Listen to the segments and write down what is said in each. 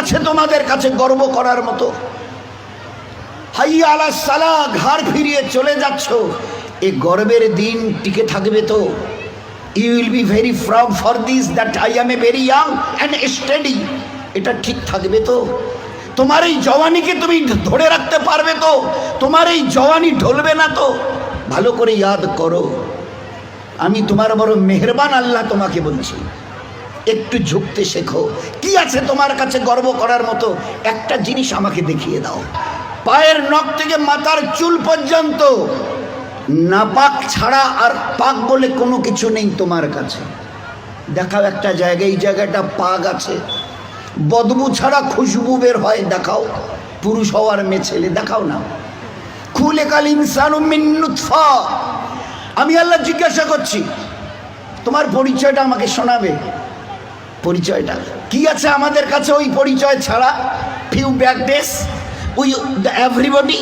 আছে তোমাদের কাছে গর্ব করার মতো। হাইয়া সালা, ঘাড় ফিরিয়ে চলে যাচ্ছ। এ গর্বের দিন টিকে থাকবে তো। You will be very proud for this that I am a very young and study এটা ঠিক থাকবে তো। তোমার এই জওয়ানিকে তুমি ধরে রাখতে পারবে তো। তোমার এই জওয়ানি ঢলবে না তো। ভালো করে ইয়াদ করো। আমি তোমার বড় মেহরবান আল্লাহ তোমাকে বলছি। একটু ঝুঁকতে শেখো। কি আছে তোমার কাছে গর্ব করার মতো? একটা জিনিস আমাকে দেখিয়ে দাও। পায়ের নখ থেকে মাথার চুল পর্যন্ত। নাপাক ছাড়া আর পাক বলে কোনো কিছু নেই তোমার কাছে। দেখাও একটা জায়গায়, এই জায়গাটা পাক আছে। বদবু ছাড়া খুশবু বের হয়, দেখাও। পুরুষ হওয়ার মেয়ে ছেলে, দেখাও না। খুলে কাল ইনসানু মিন্নুৎফা আমি আল্লাহ জিজ্ঞাসা করছি, তোমার পরিচয়টা আমাকে শোনাবে। পরিচয়টা। কি আছে আমাদের কাছে ওই পরিচয় ছাড়া? Few back days we the everybody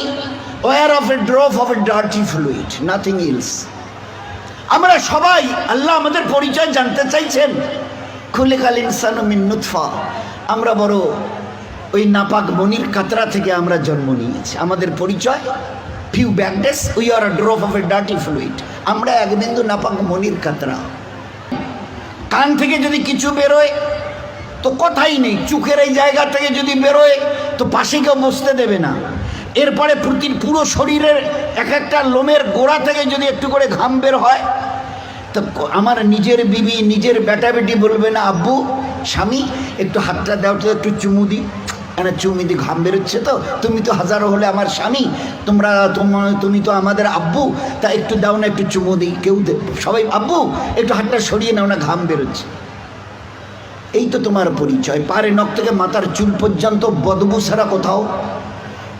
were of a drop of a dirty fluid nothing else আমরা সবাই, আল্লাহ আমাদের পরিচয় জানতে চাইছেন। খুলে কাল ইনসান মিন্নুৎফা আমরা বড় ওই নাপাক মনির কাতরা থেকে আমরা জন্ম নিয়েছি। আমাদের পরিচয় few back days we are a drop of a dirty fluid আমরা এক বিন্দু নাপাক মনির কাতরা। কান থেকে যদি কিছু বেরোয়, তো কথাই নেই। চোখের এই জায়গা থেকে যদি বেরোয়, তো পাশে কেউ বসতে দেবে না। এরপরে প্রতি পুরো শরীরের এক একটা লোমের গোড়া থেকে যদি একটু করে ঘাম বের হয়, তো আমার নিজের বিবি, নিজের বেটা বেটি বলবে না, আব্বু, স্বামী, একটু হাতটা দাও, তো একটু চুমু দি একটা চুমু দি ঘাম বেরোচ্ছে তো, তুমি তো হাজারো হলে আমার স্বামী, তোমরা তুমি তো আমাদের আব্বু, তা একটু দাও না একটু চুমু দিই, কেউ সবাই, আব্বু, একটু হাতটা সরিয়ে নাও না, ঘাম বেরোচ্ছে। এই তো তোমার পরিচয়, পারে নখ থেকে মাথার চুল পর্যন্ত বদবু ছাড়া কোথাও।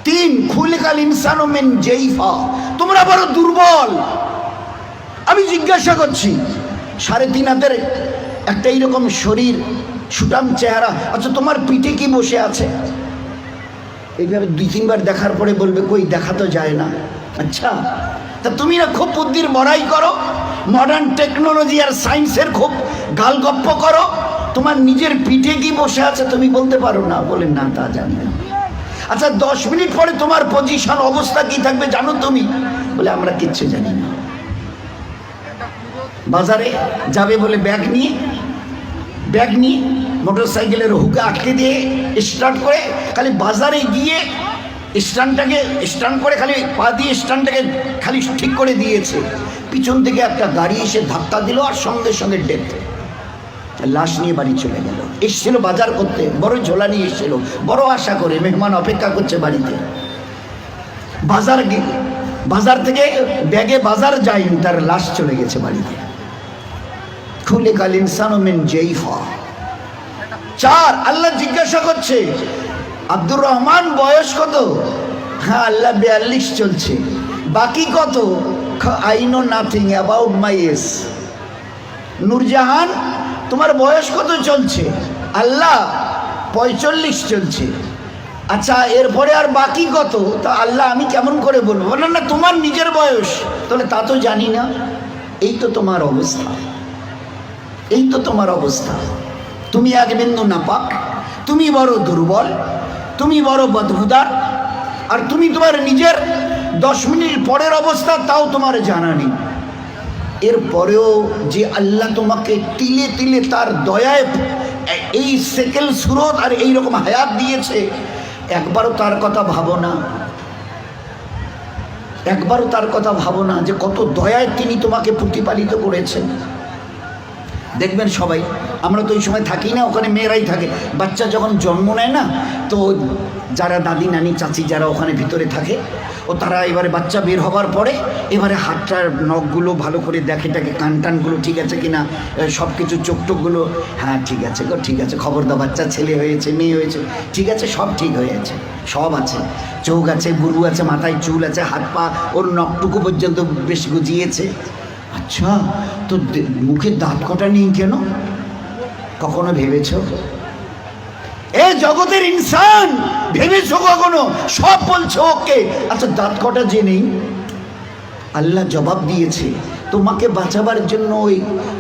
তিন, খুলকাল ইনসানো মেন জেইফা, তোমরা বড় দুর্বল। আমি জিজ্ঞাসা করছি, সাড়ে তিন হাতের একটা এইরকম শরীর সুটাম চেহারা। আচ্ছা তোমার পিঠে কি বসে আছে? এইভাবে দুই তিনবার দেখার পরে বলবে, কই, দেখা তো যায় না। আচ্ছা তা তুমি না খুব বুদ্ধির বড়াই করো মডার্ন টেকনোলজি আর সায়েন্সের খুব গালগপ্প করো। তোমার নিজের পিঠে কি বসে আছে তুমি বলতে পারো না। বলে, না, তা জানি না। আচ্ছা দশ মিনিট পরে তোমার পজিশন অবস্থা কি থাকবে জানো তুমি? বলে, আমরা কিচ্ছু জানি না। বাজারে যাবে বলে ব্যাগ নিয়ে ব্যাগ নিয়ে মোটর সাইকেলের হুকে আটকে দিয়ে স্টার্ট করে খালি বাজারে গিয়ে স্ট্যান্ডটাকে, স্ট্যান্ড করে খালি পা দিয়ে স্ট্যান্ডটাকে খালি ঠিক করে দিয়েছে। পিছন থেকে একটা গাড়ি এসে ধাক্কা দিল আর সঙ্গে সঙ্গে ডেথ লাশ নিয়ে বাড়ি চলে গেল। এসছিল বাজার করতে, বড় ঝোলা নিয়ে এসছিল। বড় আশা করে মেহমান অপেক্ষা করছে বাড়িতে। বাজার বাজার থেকে ব্যাগে বাজার যায়নি, তার লাশ চলে গেছে বাড়িতে। খুলে কাল ইনসান মেন জেইফা চার, আল্লাহ জিজ্ঞাসা করছে, আব্দুর রহমান, বয়স কত? হ্যাঁ আল্লাহ বিয়াল্লিশ চলছে। বাকি কত? I know nothing about my S. Noorjahan, তোমার বয়স কত চলছে? আল্লাহ পঁয়চল্লিশ চলছে। আচ্ছা এরপরে আর বাকি কত? তা আল্লাহ আমি কেমন করে বলব? বললাম না, তোমার নিজের বয়স। তাহলে তা তো জানি না। এই তো তোমার অবস্থা। এই তো তোমার অবস্থা। তুমি এক বিন্দু নাপাক, তুমি বড় দুর্বল, তুমি বড় বদবুদার আর তুমি তোমার নিজের দশ মিনিট পরের অবস্থা তাও তোমার জানা নেই। এরপরেও যে আল্লাহ তোমাকে তিলে তিলে তার দয়ায় এই সেকেল সুরত আর এই রকম হায়াত দিয়েছে, একবারও তার কথা ভাবো না। একবারও তার কথা ভাবো না যে কত দয়ায় তিনি তোমাকে প্রতিপালিত করেছেন। দেখবেন সবাই। আমরা তো ওই সময় থাকি না, ওখানে মেয়েরাই থাকে। বাচ্চা যখন জন্ম নেয় না, তো যারা দাদি, নানি, চাচি যারা ওখানে ভিতরে থাকে, ও তারা এবারে বাচ্চা বের হবার পরে এবারে হাতটার নখগুলো ভালো করে দেখে টাকে কান টানগুলো ঠিক আছে কিনা সব কিছু চোখ টোকগুলো হ্যাঁ ঠিক আছে গো, ঠিক আছে খবর দাও বাচ্চা, ছেলে হয়েছে, মেয়ে হয়েছে, ঠিক আছে, সব ঠিক হয়েছে সব আছে। চোখ আছে বুরু আছে, মাথায় চুল আছে হাত পা ওর নখটুকু পর্যন্ত বেশ গুজিয়েছে। আচ্ছা তো মুখে দাঁত কটা নেই কেন? কখনো ভেবেছো? এ জগতের ইনসান, ভেবেছো কখনো? সব বলছো ওকে। আচ্ছা দাঁত কটা যে নেই? আল্লাহ জবাব দিয়েছে, তোমাকে বাঁচাবার জন্য ওই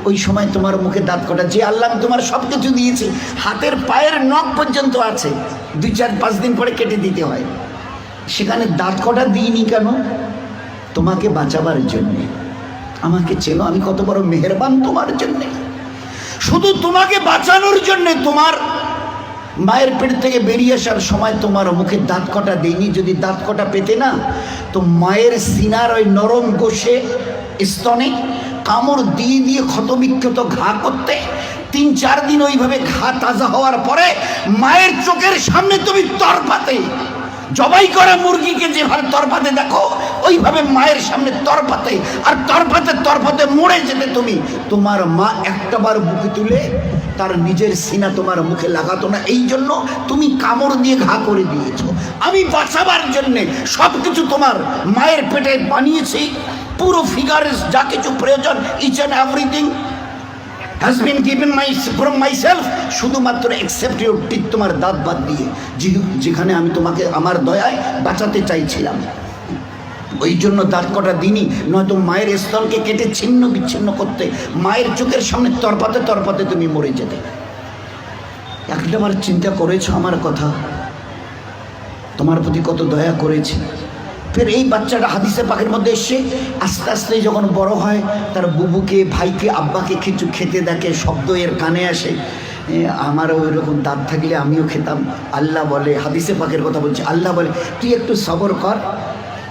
ওই সময় তোমার মুখে দাঁত কটা, যে আল্লাহ তোমার সব কিছু দিয়েছে, হাতের পায়ের নখ পর্যন্ত আছে, দুই চার পাঁচ দিন পরে কেটে দিতে হয়। সেখানে দাঁত কটা দিইনি কেন? তোমাকে বাঁচাবার জন্যে। আমাকে চেনো, আমি কত বড় মেহেরবান তোমার জন্যে। শুধু তোমাকে বাঁচানোর জন্যে তোমার মায়ের পেট থেকে বেরিয়ে আসার সময় তোমার মুখে দাঁত কটা দেয়নি যদি দাঁত কটা পেতে না, তো মায়ের সিনার ওই নরম গোষে স্তনে কামড় দিয়ে দিয়ে ক্ষতবিক্ষত ঘা করতে, তিন চার দিন ওইভাবে ঘা তাজা হওয়ার পরে মায়ের চোখের সামনে তুমি তরপাতে। জবাই করা মুরগিকে যেভাবে তরপাতে দেখো, ওইভাবে মায়ের সামনে তরপাতে আর তরপাতে তরপাতে মরে যেতে তুমি। তোমার মা একটাবার বুকে তুলে, তার নিজের সিনা তোমার মুখে লাগাতো না। এই জন্য তুমি কামড় দিয়ে ঘা করে দিয়েছ। আমি বাঁচাবার জন্যে সব কিছু তোমার মায়ের পেটে বানিয়েছি। পুরো ফিগারের যা কিছু প্রয়োজন each and everything has been given my from my self শুধুমাত্র অ্যাকসেপ্ট ইউর টিক তোমার দাঁত বাদ দিয়ে যেখানে আমি তোমাকে আমার দয়ায় বাঁচাতে চাইছিলাম। ওই জন্য দাঁত কটা দিনই, নয়তো মায়ের স্তনকে কেটে ছিন্ন বিচ্ছিন্ন করতে, মায়ের চোখের সামনে তরপাতে তরপাতে তুমি মরে যেতে। একটাবার চিন্তা করেছ আমার কথা? তোমার প্রতি কত দয়া করেছি। ফের এই বাচ্চাটা হাদিসে পাখির মধ্যে এসে আস্তে আস্তে যখন বড় হয়, তার বুবুকে, ভাইকে, আব্বাকে কিছু খেতে দেখে, শব্দ এর কানে আসে। আমারও ওই রকম দাঁত থাকলে আমিও খেতাম। আল্লাহ বলে, হাদিসে পাখির কথা বলছি, আল্লাহ বলে, তুই একটু সবর কর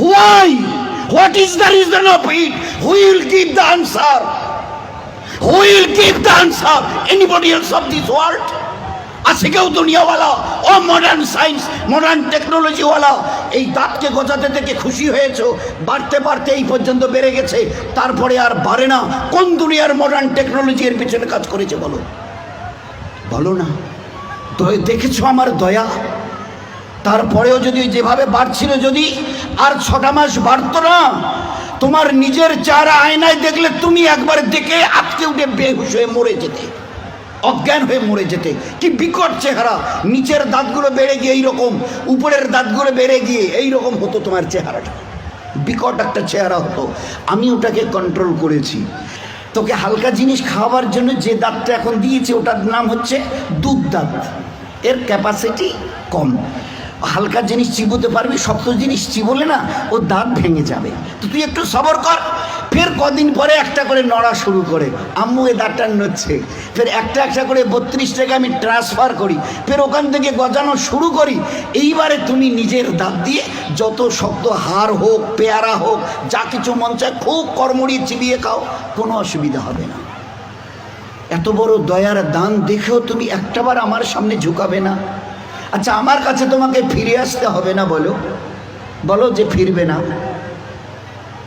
Why what is the reason of it who will give the answer who will give the answer anybody else of this world আছে কেউ দুনিয়াওয়ালা ও মডার্ন সায়েন্স মডার্ন টেকনোলজিওয়ালা এই দাঁতকে গোছাতে থেকে খুশি হয়েছো? বাড়তে বাড়তে এই পর্যন্ত বেড়ে গেছে। তারপরে আর বাড়ে না। কোন দুনিয়ার মডার্ন টেকনোলজি এর পিছনে কাজ করেছে বলো? বলো না। দেখেছ আমার দয়া? তারপরেও যদি যেভাবে বাড়ছিল যদি আর ছটা মাস বাড়তো না, তোমার নিজের চারা আয়নায় দেখলে তুমি একবার দেখে আটকে উঠে বেহুশ হয়ে মরে যেতে, অজ্ঞান হয়ে মরে যেতে। কি বিকট চেহারা। নিচের দাঁতগুলো বেড়ে গিয়ে এইরকম, উপরের দাঁতগুলো বেড়ে গিয়ে এইরকম হতো তোমার চেহারাটা। বিকট একটা চেহারা হতো। আমি ওটাকে কন্ট্রোল করেছি। তোকে হালকা জিনিস খাওয়াবার জন্য যে দাঁতটা এখন দিয়েছে, ওটার নাম হচ্ছে দুধ দাঁত। এর ক্যাপাসিটি কম। হালকা জিনিস চিবোতে পারবি, শক্ত জিনিস চিবোলে না ও দাঁত ভেঙে যাবে। তো তুই একটু সবর কর। ফের কদিন পরে একটা করে নড়া শুরু করে। আম্মু, এ দাঁতটা নড়ছে। ফের একটা একটা করে বত্রিশ টাকা আমি ট্রান্সফার করি। ফের ওখান থেকে গজানো শুরু করি। এইবারে তুমি নিজের দাঁত দিয়ে যত শক্ত হাড় হোক, পেয়ারা হোক, যা কিছু মন চায় খুব কর্মড়িয়ে চিবিয়ে খাও, কোনো অসুবিধা হবে না। এত বড় দয়ার দান দেখেও তুমি একটাবার আমার সামনে ঝুঁকাবে না। আচ্ছা আমার কাছে তোমাকে ফিরে আসতে হবে না বলো। বলো যে ফিরবে না।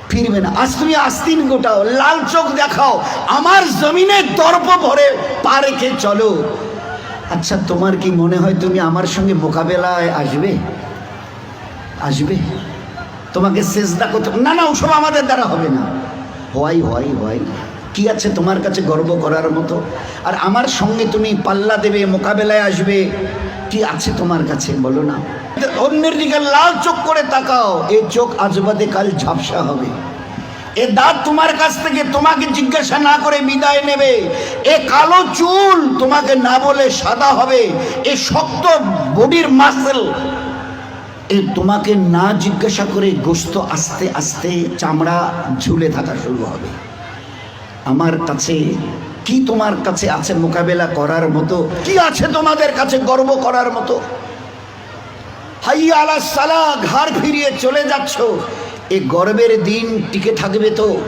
ফিরবে না। আজ তুমি আস্তিন গোটাও, লাল চোখ দেখাও, আমার জমিনে দর্প ভরে পা রেখে চলো। আচ্ছা তোমার কি মনে হয় তুমি আমার সঙ্গে মোকাবেলায় আসবে? আসবে? তোমাকে সেজদা করতে না না, ওসব আমাদের দ্বারা হবে না। হয় হয় হয় কি আছে তোমার কাছে গর্ব করার মতো? আর আমার সঙ্গে তুমি পাল্লা দেবে, মোকাবেলায় আসবে। কি আছে তোমার কাছে, বলো না। অন্যের দিকে লাল চোখ করে তাকাও, এ চোখ আজ বাদে কাল ঝাপসা হবে। এ দাঁত তোমার কাছ থেকে তোমাকে জিজ্ঞাসা না করে বিদায় নেবে। এ কালো চুল তোমাকে না বলে সাদা হবে। এ শক্ত বডির মাসেল এ তোমাকে না জিজ্ঞাসা করে গোস্ত আস্তে আস্তে চামড়া ঝুলে থাকা শুরু হবে। আমার কাছে কি তোমার কাছে আছে মোকাবেলা করার মতো? কি আছে তোমাদের কাছে গর্ব করার মতো? হাই আলা সালা ঘাড় ফিরিয়ে চলে যাচ্ছ। এ গর্বের দিন টিকে থাকবে তো।